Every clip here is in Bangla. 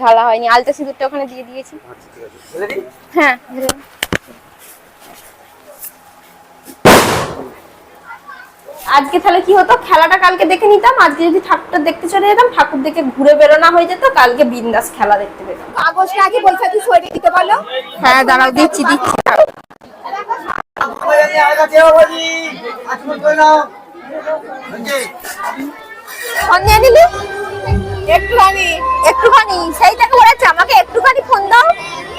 ঢালা হয়নি। আলতা সিঁদুরটা ওখানে দিয়ে দিয়েছি। আচ্ছা হ্যাঁ আজকে তাহলে কি হতো? খেলাটা কালকে দেখে নিতাম। আজকে যদি ঠাকুরটা দেখতে চলে যেতাম ঠাকুর দেখে ঘুরে বেরোনা হয়ে যেত। কালকে বিন্দাস খেলা দেখতে পেতাম কাগজটা আগে বলছে তুই সরিয়ে দিতে বলো হ্যাঁ দাঁড়াও দিচ্ছি দিচ্ছি। নিলি একটুখানি একটুখানি সেইটাকে বলেছে আমাকে একটুখানি ফোন দাও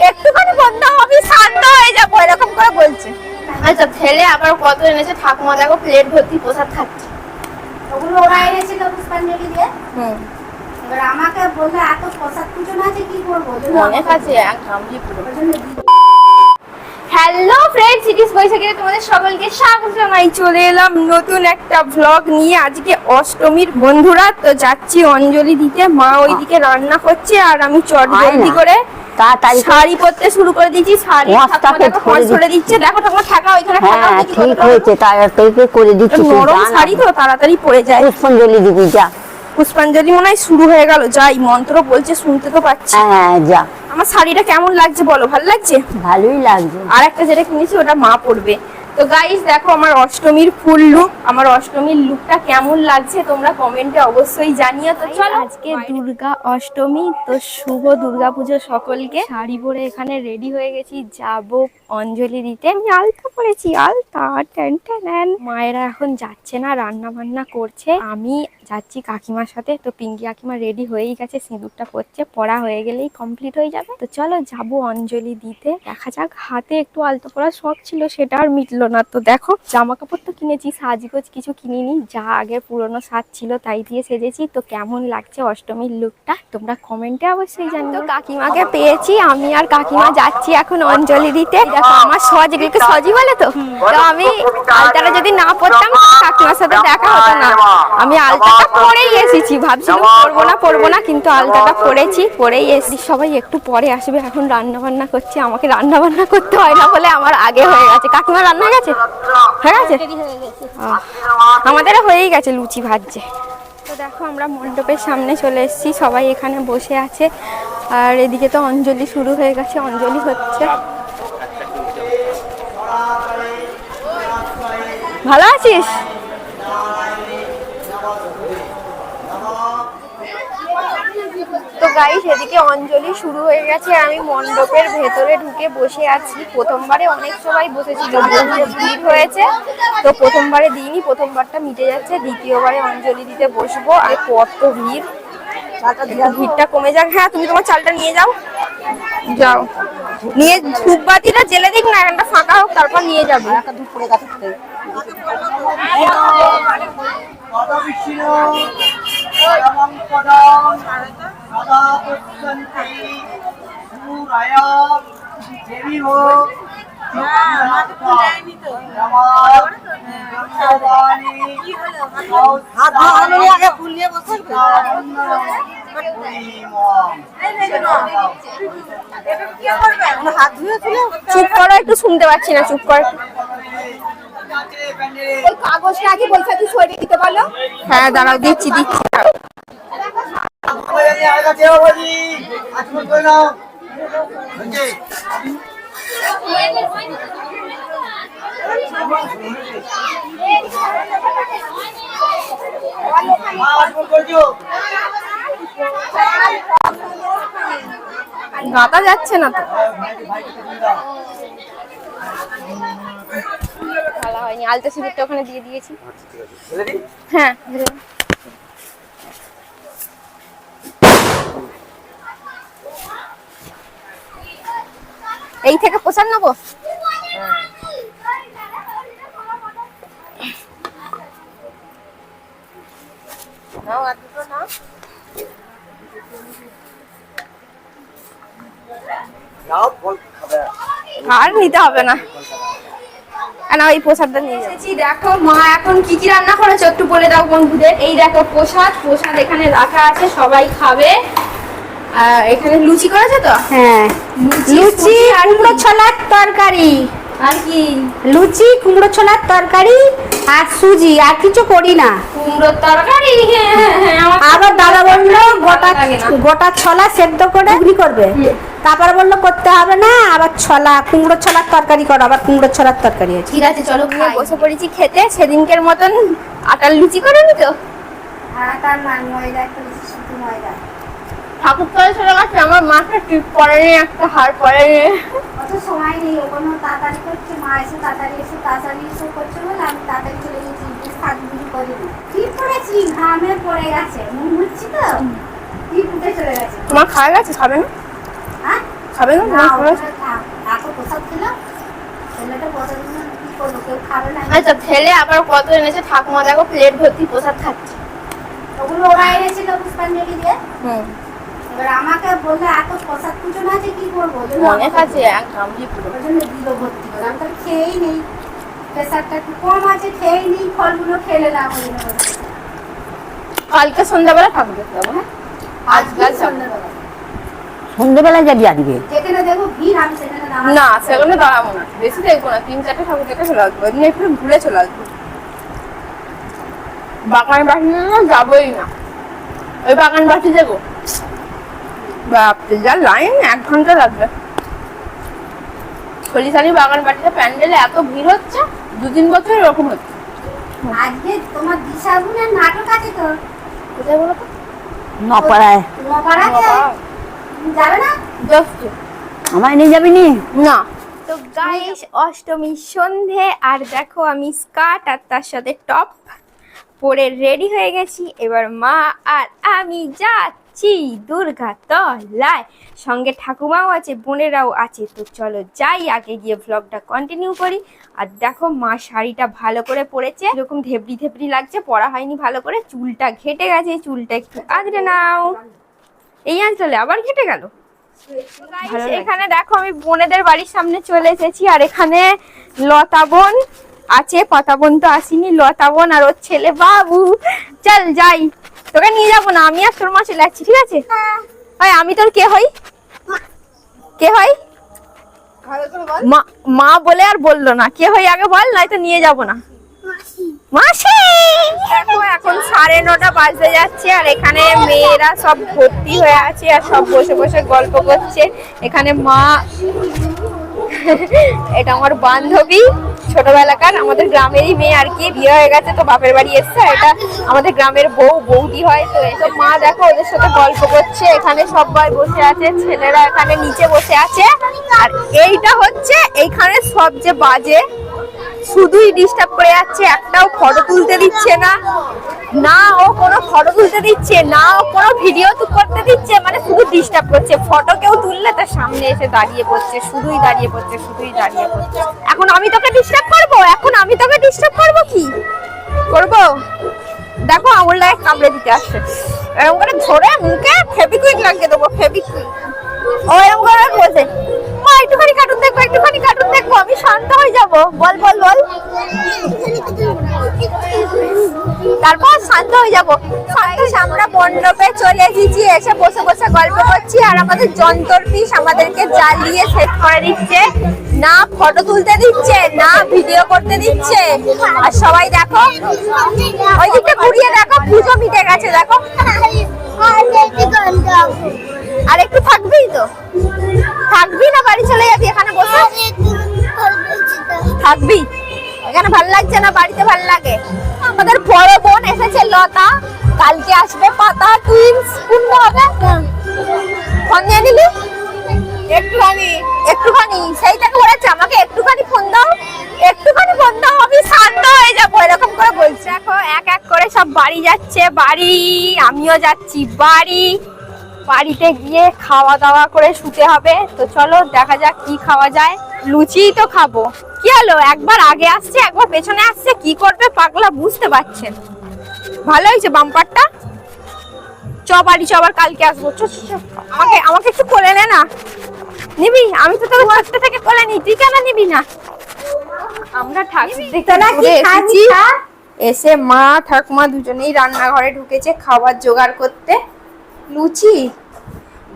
একটুখানি ফোন দাও আমি শান্ত হয়ে যাব এরকম করে বলছে। আচ্ছা ছেলে আবার কত এনেছে? ঠাকুমা দেখো প্লেট ভর্তি প্রসাদ খাচ্ছে। ওগুলো ওরা এনেছিল পুষ্পাঞ্জলি দিয়ে। হুম। এবার আমাকে বলল এত প্রসাদ পুজো না আছে কি করব? অনেক আছে এক গামলি পুরো হ্যালো ফ্রেন্ড সিরিজ বৈশাখীতে তোমাদের সকলকে স্বাগত জানাই। চলে এলাম নতুন একটা ব্লগ নিয়ে। আজকে অষ্টমীর বন্ধুরা তো যাচ্ছি অঞ্জলি দিতে। মা ওইদিকে রান্না করছে আর আমি চট জলদি করে তাড়াতাড়ি শাড়ি পরতে শুরু করে দিয়েছি। শাড়ি ধরে দিচ্ছে। দেখো ঠাকুমা ঠাকা ওইখানে ঠাকা হ্যাঁ ঠিক হয়েছে তাড়াতাড়ি করে দিচ্ছি নরম শাড়ি তো তাড়াতাড়ি পড়ে যায়। পুষ্পাঞ্জলি দিবি যা। পুষ্পাঞ্জলি মনে হয় শুরু হয়ে গেল। যাই মন্ত্র বলছে শুনতে তো পাচ্ছি। হ্যাঁ যা। আমার শাড়িটা কেমন লাগছে বলো ভালো লাগছে? ভালোই লাগছে। আর একটা যেটা কিনেছি ওটা মা পরবে। তো গাইস দেখো আমার অষ্টমীর ফুল লুক আমার অষ্টমীর লুকটা কেমন লাগছে তোমরা কমেন্টে অবশ্যই জানিও। তো চলো আজকে দুর্গা অষ্টমী তো শুভ দুর্গা পুজো সকলকে। শাড়ি পরে এখানে রেডি হয়ে গেছি যাব অঞ্জলি দিতে। আমি আলতা পরেছি আলতা ট্যান ট্যান মায়েরা এখন যাচ্ছে না রান্না বান্না করছে। আমি যাচ্ছি কাকিমার সাথে তো পিঙ্কি কাকিমা রেডি হয়েই গেছে সিঁদুরটা পড়ছে পড়া হয়ে গেলেই কমপ্লিট হয়ে যাবে। তো চলো যাব অঞ্জলি দিতে। দেখা যাক হাতে একটু আলতো পড়ার শখ ছিল সেটা আর মিটলো না। তো দেখো জামা কাপড় তো কিনেছি সাজগোজ কিছু কিনিনি যা আগে পুরনো সাজ ছিল তাই দিয়ে সেজেছি। তো কেমন লাগছে অষ্টমীর লুকটা? তোমরা কমেন্টে অবশ্যই জানো তো কাকিমাকে পেয়েছি আমি আর কাকিমা যাচ্ছি এখন অঞ্জলি দিতে। দেখো আমার সজ এগুলোকে সজি বলে তো? তো আমি আলতাটা যদি না পড়তাম কাকিমার সাথে দেখা হতো না। আমি আলতাটা পরেই এসেছি। ভাবছিলাম পরবো না পরবো না কিন্তু আলতাটা পরেছি পরেই এসেছি। সবাই একটু পরে আসবে এখন রান্না বান্না করছে আমাকে রান্না বান্না করতে হয় না বলে আমার আগে হয়ে গেছে। কাকিমা রান্না হয়ে গেছে হয়ে গেছে আহ, আমাদের হয়েই গেছে লুচি ভাজছে। তো দেখো আমরা মণ্ডপের সামনে চলে এসেছি সবাই এখানে বসে আছে। আর এদিকে তো অঞ্জলি শুরু হয়ে গেছে অঞ্জলি হচ্ছে। ভালো আছিস? তো গাইস এদিকে অঞ্জলি শুরু হয়ে গেছে। আমি মণ্ডপের ভেতরে ঢুকে বসে আছি। প্রথমবারে অনেক সবাই বসেছি ভিড় হয়েছে। তো প্রথমবারে দিইনি প্রথমবারটা মিটে যাচ্ছে। দ্বিতীয়বারে অঞ্জলি দিতে বসবো আর কত ভিড়। ভিড়টা কমে যাক। হ্যাঁ তুমি তোমার চালটা নিয়ে যাও। যাও। নিয়ে ধূপবাতিটা জেলে দিক না একটা ফাঁকা হোক তারপর নিয়ে যাবে। চুপ করো একটু শুনতে পাচ্ছি না চুপ করো ওই কাগজটা আগে বলছে তুই সরিয়ে দিতে বলো হ্যাঁ দাঁড়াও দিচ্ছি দিচ্ছি। গাঁথা যাচ্ছে না তো। ভালো হয়নি। আলতা সিঁদুরটা ওখানে দিয়ে দিয়েছি। আচ্ছা হ্যাঁ এই থেকে প্রসাদ নেব? আর দুটো নাও। নাও ফল খাবে। আর নিতে হবে না। না ওই প্রসাদটা নিয়ে যাচ্ছি দেখো মা এখন কি কি রান্না করেছে একটু বলে দাও বন্ধুদের। এই দেখো প্রসাদ। প্রসাদ এখানে রাখা আছে সবাই খাবে। আর এখানে লুচি করেছে তো? হ্যাঁ। লুচি আর কুমড়ো ছলার তরকারি। আর কি? লুচি কুমড়ো ছোলার তরকারি আর সুজি আর কিছু করি না। কুমড়োর তরকারি? হ্যাঁ, হ্যাঁ, হ্যাঁ, আমার আবার দাদা বলল গোটা গোটা ছলা সেদ্ধ করে ঘুগনি করবে? তারপরে বলল করতে হবে না আবার ছলা কুমড়ো ছলার তরকারি করো আবার কুমড়ো ছলার তরকারি আছে। ঠিক আছে চলো বসে পড়েছি খেতে সেদিনকের মতন আটার লুচি করে নি তো? আটার মান ময়দা একটু শুধু ময়দা। ঠাকুর তলে চলে গেছে আমার মাথা টিপ পড়েনি একটা হার পড়েনি অত সময় নেই ওখানে তাড়াতাড়ি করছে মা এসে তাড়াতাড়ি এসে তাড়াতাড়ি এসে করছে বলে আমি তাড়াতাড়ি চলে গেছি সাজগুলি করিনি ঠিক করেছি? ঘামে পড়ে গেছে। মুখ মুছছি তো? ঠিক উঠে চলে গেছে? তোমার খাওয়া গেছে? খাবে না? হ্যাঁ? খাবে না? না তোমার খাওয়া গেছে? ওখানে থাক। এত প্রসাদ ছিল ছেলেটা প্রসাদ কি করব? কেউ খাবে না। আচ্ছা আবার কত এনেছে? ঠাকুমা দেখো প্লেট ভর্তি প্রসাদ খাচ্ছে। ওগুলো ওরা এনেছিল পুষ্পাঞ্জলি দিয়ে। হুম। এবার আমাকে বললে এত প্রসাদ পুজো না যে কি করব? অনেক আছে এক গামলি পুরো দিল ভর্তি করে। আমি তো খেয়েই নেই প্রেসারটা একটু কম আছে খেয়েই নেই ফলগুলো খেলে না কালকে সন্ধ্যাবেলা ঠাকুর দেখতে যাব হ্যাঁ? সন্ধ্যাবেলা। যাবি আজকে। না সেখানে দাঁড়াবো না। বেশি দেখব না তিন চারটে ঠাকুর দেখে চলে আসব। এমনি একটু ঘুরে চলে আসব। বাগান না যাবোই না। ওই বাগান বাটি যাব। বাপরে যা লাইন এক ঘণ্টা লাগবে। বাগান বাটিতে প্যান্ডেলে এত ভিড় হচ্ছে দু তিন বছর এরকম হচ্ছে। আজকে তোমার দিশা গুণের নাটক আছে তো? কোথায় বলো তো? নপাড়ায়। যাবে না? আমায় নিয়ে যাবি নি? না। তো গাইস অষ্টমী সন্ধে আর দেখো আমি স্কার্ট আর তার সাথে টপ পরে রেডি হয়ে গেছি। এবার মা আর আমি যাচ্ছি। দুর্গা তলায় সঙ্গে ঠাকুমাও আছে বোনেরাও আছে। তো চলো যাই আগে গিয়ে ভ্লগটা কন্টিনিউ করি। আর দেখো মা শাড়িটা ভালো করে পরেছে। এরকম ধেবড়ি ধেবড়ি লাগছে পরা হয়নি ভালো করে। চুলটা ঘেটে গেছে চুলটা একটু আদরে নাও। এই আঁচলে আবার ঘেটে গেল? এখানে দেখো আমি বোনেদের বাড়ির সামনে চলে এসেছি। আর এখানে লতা বোন আছে পাতা বোন তো আসেনি। লতা বোন আর ওর ছেলে বাবু। চল যাই। তোকে নিয়ে যাব না আমি আর তোর মা চলে যাচ্ছি ঠিক আছে? ভাই আমি তোর কে হই? কে হই? মা বলে আর বলল না কে হই আগে বল নয়তো নিয়ে যাব না। মাসি। এখন সাড়ে নটা বাজতে যাচ্ছে আর এখানে মেয়েরা সব ভর্তি হয়ে আছে আর সব বসে বসে গল্প করছে। এখানে মা এটা আমার বান্ধবী। ছোটবেলাকার আমাদের গ্রামেরই মেয়ে আর কি, বিয়ে হয়ে গেছে তো বাপের বাড়ি এসছে এটা আমাদের গ্রামের বউ, বৌদি হয় তো এসব মা দেখো ওদের সাথে গল্প করছে, এখানে সবাই বসে আছে, ছেলেরা এখানে নিচে বসে আছে, আর এইটা হচ্ছে এইখানে সবচেয়ে বাজে শুধুই ডিস্টার্ব করে যাচ্ছে, একটাও ফটো তুলতে দিচ্ছে না। না ও কোনো ফটো তুলতে দিচ্ছে, না ও কোনো ভিডিও করতে দিচ্ছে মানে শুধু ডিস্টার্ব করছে। ফটো কেউ তুললে তার সামনে এসে দাঁড়িয়ে পড়ছে, শুধুই দাঁড়িয়ে পড়ছে, শুধুই দাঁড়িয়ে পড়ছে। এখন আমি তোকে ডিস্টার্ব করব? এখন আমি তোকে ডিস্টার্ব করব কি? করব? দেখো আঙুলটাকে কামড়ে দিতে আসছে। এরকম করে ধরে মুখে ফেবিকুইক তারপর হয়ে যাব। আমরা মণ্ডপে চলে এসেছি, এসে বসে বসে গল্প করছি, আর আমাদের যন্তর পিস আমাদেরকে জ্বালিয়ে সেট করে দিচ্ছে। না ফটো তুলতে দিচ্ছে, না ভিডিও করতে দিচ্ছে। আর সবাই দেখো, ওই দিকটা ঘুরিয়ে দেখো, পুজো মিটে গেছে, দেখো। আর একটু থাকবেই তো? থাকবি না বাড়ি চলে যাবি এখানে বসে? থাকবি। এখানে ভালো লাগছে না? বাড়িতে ভালো লাগে? আমাদের বড় বোন এসেছে লতা। কালকে আসবে পাতা টুইন্স কোনটা হবে? ফোন নিয়ে নিলি একটুখানি। একটুখানি। সেইটাকে বলেছে আমাকে একটুখানি ফোন দাও। একটুখানি ফোন দাও আমি শান্ত হয়ে যাব। এরকম করে বলছে। দেখো এক এক করে সব বাড়ি যাচ্ছে বাড়ি। আমিও যাচ্ছি বাড়ি। বাড়িতে গিয়ে খাওয়া দাওয়া করে শুতে হবে। তো চলো দেখা যাক কি খাওয়া যায়। লুচি তো খাব। কি হলো? একবার আগে আসছে একবার পেছনে আসছে কি করবে পাগলা বুঝতে পারছেন? ভালো হয়েছে বাম্পারটা? চ বাড়ি চ আবার কালকে আসব। আমাকে আমাকে একটু কোলে নে না। নিবি? আমি তো তোকে ছোট্ট থেকে কোলে নি তুই কেন নিবি না? আমরা ঠাকুর দেখতে তোরা এসেছি। এসে মা ঠাকুমা দুজনেই রান্নাঘরে ঢুকেছে খাবার জোগাড় করতে। লুচি?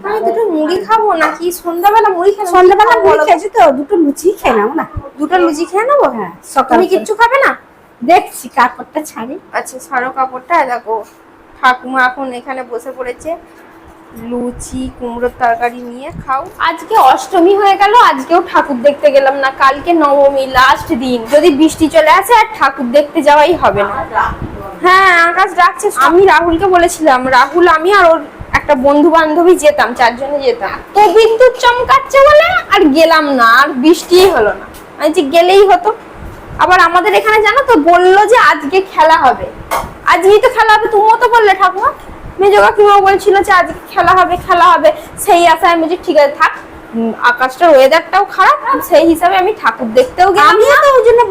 আমি দুটো মুড়ি খাব নাকি? সন্ধ্যাবেলা মুড়ি খাব সন্ধ্যাবেলা মুড়ি? খেয়েছি তো দুটো লুচি খেয়ে নাও না। দুটো লুচি খেয়ে নেব? হ্যাঁ সকাল তুমি কিচ্ছু খাবে না? দেখছি কাপড়টা ছাড়ি। আচ্ছা সারো কাপড়টা। দেখো ঠাকুমা এখন এখানে বসে পড়েছে। লুচি কুমড়োর তরকারি নিয়ে খাও। আজকে অষ্টমী হয়ে গেল আজকেও ঠাকুর দেখতে গেলাম না। কালকে নবমী লাস্ট দিন। যদি বৃষ্টি চলে আসে আর ঠাকুর দেখতে যাওয়াই হবে না। হ্যাঁ আকাশ ডাকছে। আমি রাহুলকে বলেছিলাম রাহুল আমি আর ওর একটা বন্ধু বান্ধবী যেতাম, চারজনে যেতাম। তো বিদ্যুৎ চমকাচ্ছে বলে আর গেলাম না, আর বৃষ্টিই হলো না। মানে যে গেলেই হতো। আবার আমাদের এখানে জানো তো, বলল যে আজকে খেলা হবে। আজকেই তো খেলা হবে, তুমিও তো বললে ঠাকুমা। মেজো কাকিমাও বলছিল যে আজকে খেলা হবে খেলা হবে। সেই আশায় আমি ঠিক আছে, থাক। আকাশটার ওয়েদারটাও খারাপ সেই হিসাবে আমি ঠাকুর দেখতেও গেলাম তো ওই জন্য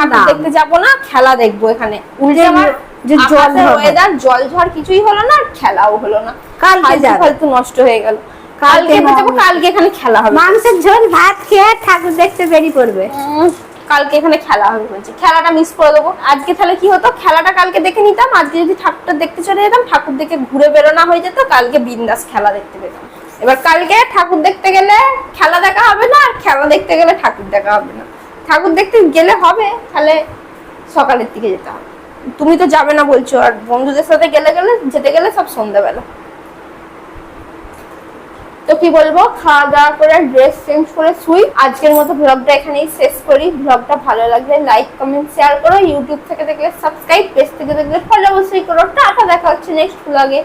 ঠাকুর দেখতে যাব না খেলা দেখব এখানে। উল্টে আমার যে জল ওয়েদার জল ঝড় কিছুই হলো না আর খেলাও হলো না। কালকে ফালতু নষ্ট হয়ে গেল। কালকে কালকে যাব কালকে এখানে খেলা হবে। মাংসের ঝোল ভাত খেয়ে ঠাকুর দেখতে বেরিয়ে পড়বে। কালকে এখানে খেলা হবে বলছে। খেলাটা মিস করে দেবো। আজকে তাহলে কি হতো? খেলাটা কালকে দেখে নিতাম। আজকে যদি ঠাকুরটা দেখতে চলে যেতাম ঠাকুর দেখে ঘুরে বেরোনা হয়ে যেত। কালকে বিন্দাস খেলা দেখতে পেতাম। এবার কালকে ঠাকুর দেখতে গেলে খেলা দেখা হবে না, আর খেলা দেখতে গেলে ঠাকুর দেখা হবে না। ঠাকুর দেখতে গেলে হবে, তাহলে সকালের দিকে যেতে হবে। তুমি তো যাবে না বলছো, আর বন্ধুদের সাথে গেলে গেলে, যেতে গেলে সব সন্ধ্যাবেলা। তো কি বলব, খাওয়া দাওয়া করে ড্রেস চেঞ্জ করে শুই। আজকের মতো ব্লগটা এখানেই শেষ করি। ব্লগটা ভালো লাগলে লাইক কমেন্ট শেয়ার করো। ইউটিউব থেকে দেখলে সাবস্ক্রাইব পেজ থেকে দেখলে ফলো অবশ্যই করো। টাটা, দেখা হচ্ছে নেক্সট ব্লগে